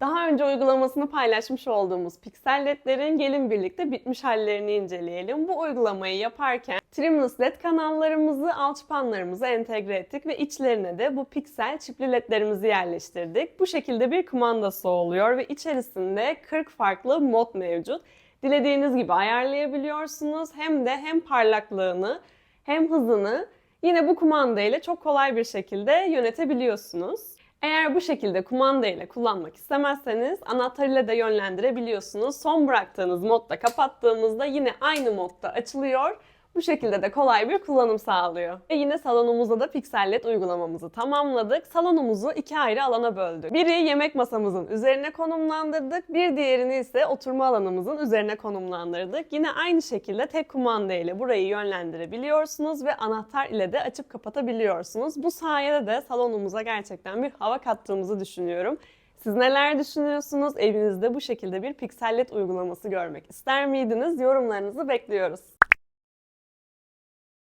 Daha önce uygulamasını paylaşmış olduğumuz Pixel LED'lerin gelin birlikte bitmiş hallerini inceleyelim. Bu uygulamayı yaparken Trimless LED kanallarımızı alçıpanlarımıza entegre ettik ve içlerine de bu Pixel çipli LED'lerimizi yerleştirdik. Bu şekilde bir kumandası oluyor ve içerisinde 40 farklı mod mevcut. Dilediğiniz gibi ayarlayabiliyorsunuz. Hem de hem parlaklığını hem hızını yine bu kumanda ile çok kolay bir şekilde yönetebiliyorsunuz. Eğer bu şekilde kumanda ile kullanmak istemezseniz anahtar ile de yönlendirebiliyorsunuz. Son bıraktığınız modda kapattığımızda yine aynı modda açılıyor. Bu şekilde de kolay bir kullanım sağlıyor. Ve yine salonumuzda da Pixel LED uygulamamızı tamamladık. Salonumuzu iki ayrı alana böldük. Biri yemek masamızın üzerine konumlandırdık. Bir diğerini ise oturma alanımızın üzerine konumlandırdık. Yine aynı şekilde tek kumanda ile burayı yönlendirebiliyorsunuz ve anahtar ile de açıp kapatabiliyorsunuz. Bu sayede de salonumuza gerçekten bir hava kattığımızı düşünüyorum. Siz neler düşünüyorsunuz? Evinizde bu şekilde bir Pixel LED uygulaması görmek ister miydiniz? Yorumlarınızı bekliyoruz.